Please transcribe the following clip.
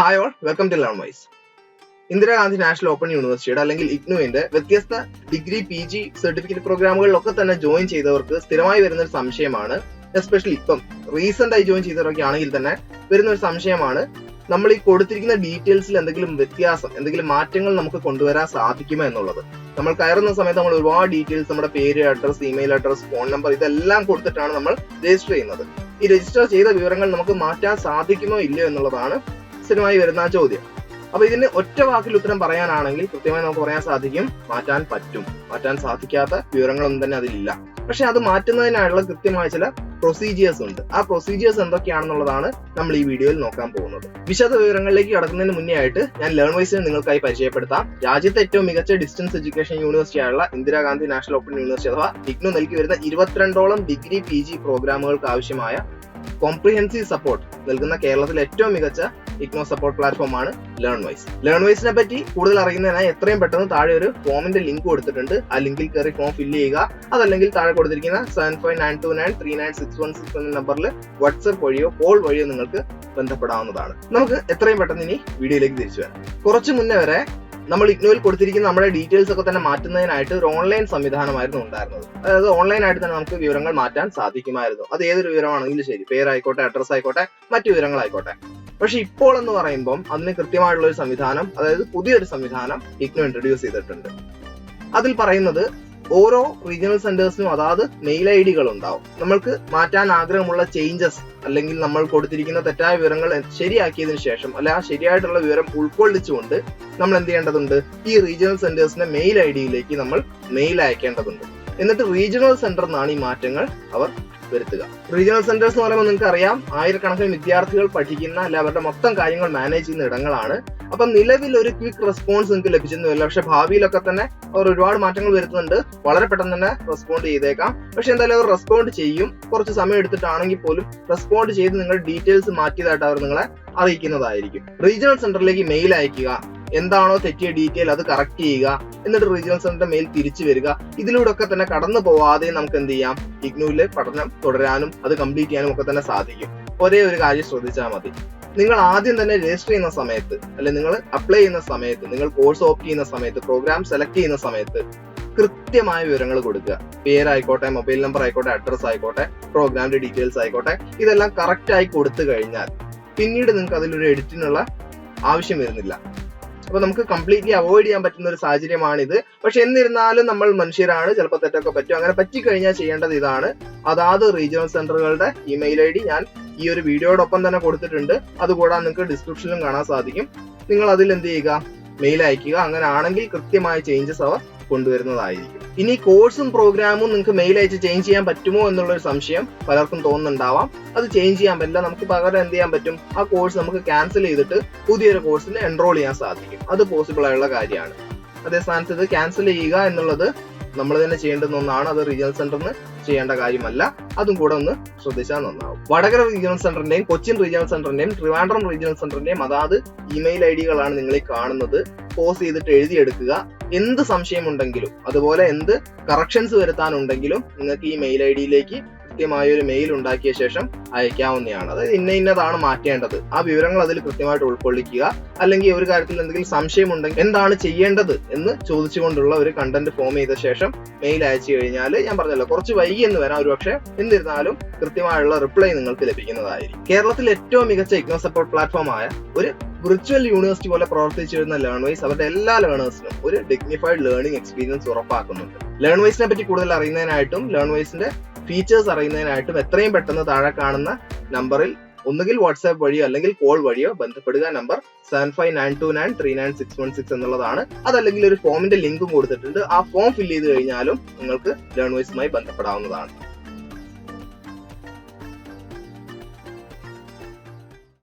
Hi all welcome to Learnwise Indira Gandhi national open യൂണിവേഴ്സിറ്റിയുടെ അല്ലെങ്കിൽ ഇഗ്നുവിന്റെ വ്യത്യസ്ത ഡിഗ്രി പി ജി സർട്ടിഫിക്കറ്റ് പ്രോഗ്രാമുകളിലൊക്കെ തന്നെ ജോയിൻ ചെയ്തവർക്ക് സ്ഥിരമായി വരുന്ന ഒരു സംശയമാണ്. എസ്പെഷ്യലി ഇപ്പം റീസെന്റ് ആയി ജോയിൻ ചെയ്തവരൊക്കെ ആണെങ്കിൽ തന്നെ വരുന്ന ഒരു സംശയമാണ്. നമ്മൾ ഈ കൊടുത്തിരിക്കുന്ന ഡീറ്റെയിൽസിൽ എന്തെങ്കിലും വ്യത്യാസം എന്തെങ്കിലും മാറ്റങ്ങൾ നമുക്ക് കൊണ്ടുവരാൻ സാധിക്കുമോ എന്നുള്ളത്. നമ്മൾ കയറുന്ന സമയത്ത് നമ്മൾ ഒരുപാട് ഡീറ്റെയിൽസ് നമ്മുടെ പേര് address email address phone number ഇതെല്ലാം കൊടുത്തിട്ടാണ് നമ്മൾ രജിസ്റ്റർ ചെയ്യുന്നത്. ഈ രജിസ്റ്റർ ചെയ്ത വിവരങ്ങൾ നമുക്ക് മാറ്റാൻ സാധിക്കുമോ ഇല്ലയോ എന്നുള്ളതാണ് സ്ഥിരമായി വരുന്ന ആ ചോദ്യം. അപ്പൊ ഇതിന് ഒറ്റ വാക്കിൽ ഉത്തരം പറയാനാണെങ്കിൽ കൃത്യമായി നമുക്ക് പറയാൻ സാധിക്കും മാറ്റാൻ പറ്റും. മാറ്റാൻ സാധിക്കാത്ത വിവരങ്ങളൊന്നും തന്നെ അതിലില്ല. പക്ഷെ അത് മാറ്റുന്നതിനായുള്ള കൃത്യമായ ചില പ്രൊസീജിയേഴ്സ് ഉണ്ട്. ആ പ്രൊസീജിയേഴ്സ് എന്തൊക്കെയാണെന്നുള്ളതാണ് നമ്മൾ ഈ വീഡിയോയിൽ നോക്കാൻ പോകുന്നത്. വിശദ വിവരങ്ങളിലേക്ക് കടക്കുന്നതിന് മുന്നേ ആയിട്ട് ഞാൻ ലേൺ വൈസിനെ നിങ്ങൾക്കായി പരിചയപ്പെടുത്താം. രാജ്യത്തെ ഏറ്റവും മികച്ച ഡിസ്റ്റൻസ് എഡ്യൂക്കേഷൻ യൂണിവേഴ്സിറ്റി ആയുള്ള ഇന്ദിരാഗാന്ധി നാഷണൽ ഓപ്പൺ യൂണിവേഴ്സിറ്റി അഥവാ ഇഗ്നു നൽകി വരുന്ന ഇരുപത്തിരണ്ടോളം ഡിഗ്രി പി ജി പ്രോഗ്രാമുകൾക്ക് ആവശ്യമായ കോംപ്രിഹെൻസീവ് സപ്പോർട്ട് നൽകുന്ന കേരളത്തിലെ ഏറ്റവും മികച്ച ഇഗ്നോ സപ്പോർട്ട് പ്ലാറ്റ്ഫോം ആണ് ലേൺ വൈസ് ലേൺ വൈസിനെ പറ്റി കൂടുതൽ അറിയുന്നതിനായി എത്രയും പെട്ടെന്ന് താഴെ ഒരു ഫോമിന്റെ ലിങ്ക് കൊടുത്തിട്ടുണ്ട്. ആ ലിങ്കിൽ കയറി ഫോം ഫില്ല് ചെയ്യുക. അതല്ലെങ്കിൽ താഴെ കൊടുത്തിരിക്കുന്ന seven five nine two nine three nine six one six എന്ന നമ്പറിൽ വാട്സ്ആപ്പ് വഴിയോ കോൾ വഴിയോ നിങ്ങൾക്ക് ബന്ധപ്പെടാവുന്നതാണ്. നമുക്ക് എത്രയും പെട്ടെന്ന് ഇനി വീഡിയോയിലേക്ക് തിരിച്ചു വരാം. കുറച്ചു മുന്നേ വരെ നമ്മൾ ഇഗ്നോയിൽ കൊടുത്തിരിക്കുന്ന നമ്മുടെ ഡീറ്റെയിൽസ് ഒക്കെ തന്നെ മാറ്റുന്നതിനായിട്ട് ഒരു ഓൺലൈൻ സംവിധാനമായിരുന്നു ഉണ്ടായിരുന്നത്. അതായത് ഓൺലൈൻ ആയിട്ട് തന്നെ നമുക്ക് വിവരങ്ങൾ മാറ്റാൻ സാധിക്കുമായിരുന്നു. അത് ഏതൊരു വിവരമാണെങ്കിലും ശരി. പേരായിക്കോട്ടെ അഡ്രസ് ആയിക്കോട്ടെ മറ്റു വിവരങ്ങളായിക്കോട്ടെ. പക്ഷെ ഇപ്പോൾ എന്ന് പറയുമ്പം അതിന് കൃത്യമായിട്ടുള്ള ഒരു സംവിധാനം അതായത് പുതിയൊരു സംവിധാനം ഇഗ്നോ ഇൻട്രൊഡ്യൂസ് ചെയ്തിട്ടുണ്ട്. അതിൽ പറയുന്നത് ഓരോ റീജിയണൽ സെന്റേഴ്സിനും അതാത് മെയിൽ ഐ ഡികൾ ഉണ്ടാവും നമ്മൾക്ക് മാറ്റാൻ ആഗ്രഹമുള്ള ചേഞ്ചസ് അല്ലെങ്കിൽ നമ്മൾ കൊടുത്തിരിക്കുന്ന തെറ്റായ വിവരങ്ങൾ ശരിയാക്കിയതിനു ശേഷം അല്ലെ ആ ശരിയായിട്ടുള്ള വിവരം ഉൾക്കൊള്ളിച്ചുകൊണ്ട് നമ്മൾ എന്ത് ചെയ്യേണ്ടതുണ്ട്? ഈ റീജിയണൽ സെന്റേഴ്സിന്റെ മെയിൽ ഐ ഡിയിലേക്ക് നമ്മൾ മെയിൽ അയക്കേണ്ടതുണ്ട്. എന്നിട്ട് റീജിയണൽ സെന്റർ എന്നാണ് ഈ മാറ്റങ്ങൾ അവർ വരുത്തുക. റീജിയണൽ സെന്റേഴ്സ് എന്ന് പറയുമ്പോൾ നിങ്ങൾക്ക് അറിയാം ആയിരക്കണക്കിന് വിദ്യാർത്ഥികൾ പഠിക്കുന്ന അല്ല അവരുടെ മൊത്തം കാര്യങ്ങൾ മാനേജ് ചെയ്യുന്ന ഇടങ്ങളാണ്. അപ്പൊ നിലവിൽ ഒരു ക്വിക്ക് റെസ്പോൺസ് നിങ്ങൾക്ക് ലഭിച്ചിരുന്നില്ല പക്ഷെ ഭാവിയിലൊക്കെ തന്നെ അവർ ഒരുപാട് മാറ്റങ്ങൾ വരുത്തുന്നുണ്ട്. വളരെ പെട്ടെന്ന് തന്നെ റെസ്പോണ്ട് ചെയ്തേക്കാം. പക്ഷെ എന്തായാലും അവർ റെസ്പോണ്ട് ചെയ്യും. കുറച്ച് സമയം എടുത്തിട്ടാണെങ്കിൽ പോലും റെസ്പോണ്ട് ചെയ്ത് നിങ്ങൾ ഡീറ്റെയിൽസ് മാറ്റിയതായിട്ട് അവർ നിങ്ങളെ അറിയിക്കുന്നതായിരിക്കും. റീജിയണൽ സെന്ററിലേക്ക് മെയിൽ അയക്കുക എന്താണോ തെറ്റിയ ഡീറ്റെയിൽ അത് കറക്റ്റ് ചെയ്യുക എന്നിട്ട് റീജിയണൽ സെന്ററിന്റെ മെയിൽ തിരിച്ചു വരിക. ഇതിലൂടെ ഒക്കെ തന്നെ കടന്നു പോവാതെ നമുക്ക് എന്ത് ചെയ്യാം? ഇഗ്നൂവിലെ പഠനം തുടരാനും അത് കംപ്ലീറ്റ് ചെയ്യാനും ഒക്കെ തന്നെ സാധിക്കും. ഒരേ ഒരു കാര്യം ശ്രദ്ധിച്ചാൽ മതി. നിങ്ങൾ ആദ്യം തന്നെ രജിസ്റ്റർ ചെയ്യുന്ന സമയത്ത് അല്ലെ നിങ്ങൾ അപ്ലൈ ചെയ്യുന്ന സമയത്ത് നിങ്ങൾ കോഴ്സ് ഓപ്റ്റ് ചെയ്യുന്ന സമയത്ത് പ്രോഗ്രാം സെലക്ട് ചെയ്യുന്ന സമയത്ത് കൃത്യമായ വിവരങ്ങൾ കൊടുക്കുക. പേരായിക്കോട്ടെ മൊബൈൽ നമ്പർ ആയിക്കോട്ടെ അഡ്രസ് ആയിക്കോട്ടെ പ്രോഗ്രാമിന്റെ ഡീറ്റെയിൽസ് ആയിക്കോട്ടെ ഇതെല്ലാം കറക്റ്റ് ആയി കൊടുത്തു കഴിഞ്ഞാൽ പിന്നീട് നിങ്ങൾക്ക് അതിലൊരു എഡിറ്റിനുള്ള ആവശ്യം വരുന്നില്ല. അപ്പൊ നമുക്ക് കംപ്ലീറ്റ്ലി അവോയ്ഡ് ചെയ്യാൻ പറ്റുന്ന ഒരു സാഹചര്യമാണിത്. പക്ഷെ എന്നിരുന്നാലും നമ്മൾ മനുഷ്യരാണ് ചിലപ്പോൾ തെറ്റൊക്കെ പറ്റും. അങ്ങനെ പറ്റിക്കഴിഞ്ഞാൽ ചെയ്യേണ്ടത് ഇതാണ്. അതാത് റീജിയണൽ സെന്ററുകളുടെ ഇമെയിൽ ഐ ഡി ഞാൻ ഈ ഒരു വീഡിയോടൊപ്പം തന്നെ കൊടുത്തിട്ടുണ്ട്. അതുകൂടാതെ നിങ്ങൾക്ക് ഡിസ്ക്രിപ്ഷനിലും കാണാൻ സാധിക്കും. നിങ്ങൾ അതിൽ എന്ത് ചെയ്യുക? മെയിൽ അയക്കുക അങ്ങനെ ആണെങ്കിൽ കൃത്യമായ ചേഞ്ചസ് അവർ കൊണ്ടുവരുന്നതായിരിക്കും. ഇനി കോഴ്സും പ്രോഗ്രാമും നിങ്ങൾക്ക് മെയിൽ അയച്ച് ചേഞ്ച് ചെയ്യാൻ പറ്റുമോ എന്നുള്ള ഒരു സംശയം പലർക്കും തോന്നുന്നുണ്ടാവാം. അത് ചേഞ്ച് ചെയ്യാൻ പറ്റില്ല. നമുക്ക് പകരം എന്ത് ചെയ്യാൻ പറ്റും? ആ കോഴ്സ് നമുക്ക് ക്യാൻസൽ ചെയ്തിട്ട് പുതിയൊരു കോഴ്സിൽ എൻറോൾ ചെയ്യാൻ സാധിക്കും. അത് പോസിബിൾ ആയുള്ള കാര്യമാണ്. അതേ സ്ഥാനത്ത് ഇത് ക്യാൻസൽ ചെയ്യുക എന്നുള്ളത് നമ്മൾ തന്നെ ചെയ്യേണ്ടുന്ന ഒന്നാണ്. അത് റീജിയണൽ സെന്ററിന് ചെയ്യേണ്ട കാര്യമല്ല. അതും കൂടെ ഒന്ന് ശ്രദ്ധിച്ചാൽ നന്നാവും. വടകര റീജിയണൽ സെന്ററിന്റെയും കൊച്ചിൻ റീജിയണൽ സെന്ററിന്റെയും ട്രിവാൻഡ്രം റീജിയണൽ സെന്ററിന്റെയും അതാത് ഇമെയിൽ ഐ ഡികളാണ് നിങ്ങൾ കാണുന്നത്. പോസ് ചെയ്തിട്ട് എഴുതിയെടുക്കുക. എന്ത് സംശയമുണ്ടെങ്കിലും അതുപോലെ എന്ത് കറക്ഷൻസ് വരുത്താനുണ്ടെങ്കിലും നിങ്ങൾക്ക് ഈ മെയിൽ ഐ ഡിയിലേക്ക് കൃത്യമായ ഒരു മെയിൽ ഉണ്ടാക്കിയ ശേഷം അയക്കാവുന്നതാണ്. അതായത് ഇന്ന ഇന്നതാണ് മാറ്റേണ്ടത്. ആ വിവരങ്ങൾ അതിൽ കൃത്യമായിട്ട് ഉൾക്കൊള്ളിക്കുക. അല്ലെങ്കിൽ ഒരു കാര്യത്തിൽ എന്തെങ്കിലും സംശയമുണ്ടെങ്കിൽ എന്താണ് ചെയ്യേണ്ടത് എന്ന് ചോദിച്ചുകൊണ്ടുള്ള ഒരു കണ്ടന്റ് ഫോം ചെയ്ത ശേഷം മെയിൽ അയച്ചു കഴിഞ്ഞാൽ ഞാൻ പറഞ്ഞല്ലോ കുറച്ച് വൈകി എന്ന് വരാം. ഒരു പക്ഷേ എന്നിരുന്നാലും കൃത്യമായുള്ള റിപ്ലൈ നിങ്ങൾക്ക് ലഭിക്കുന്നതായിരിക്കും. കേരളത്തിൽ ഏറ്റവും മികച്ച ഇഗ്നോ സപ്പോർട്ട് പ്ലാറ്റ്ഫോം ആയ ഒരു വിർച്വൽ യൂണിവേഴ്സിറ്റി പോലെ പ്രവർത്തിച്ചു വരുന്ന ലേൺ വൈസ് അവരുടെ എല്ലാ ലേണേഴ്സിനും ഒരു ഡിഗ്നിഫൈഡ് ലേണിംഗ് എക്സ്പീരിയൻസ് ഉറപ്പാക്കുന്നുണ്ട്. ലേൺ വൈസിനെ പറ്റി കൂടുതൽ അറിയുന്നതിനായിട്ടും ലേൺ വൈസിന്റെ ഫീച്ചേഴ്സ് അറിയുന്നതിനായിട്ടും എത്രയും പെട്ടെന്ന് താഴെ കാണുന്ന നമ്പറിൽ ഒന്നുകിൽ വാട്സാപ്പ് വഴിയോ അല്ലെങ്കിൽ കോൾ വഴിയോ ബന്ധപ്പെടുക. Number seven five nine two nine three nine six one six എന്നുള്ളതാണ്. അതല്ലെങ്കിൽ ഒരു ഫോമിന്റെ ലിങ്കും കൊടുത്തിട്ടുണ്ട്. ആ ഫോം ഫില്ല് ചെയ്ത് കഴിഞ്ഞാലും നിങ്ങൾക്ക് ലേൺവേഴ്സുമായി ബന്ധപ്പെടാവുന്നതാണ്.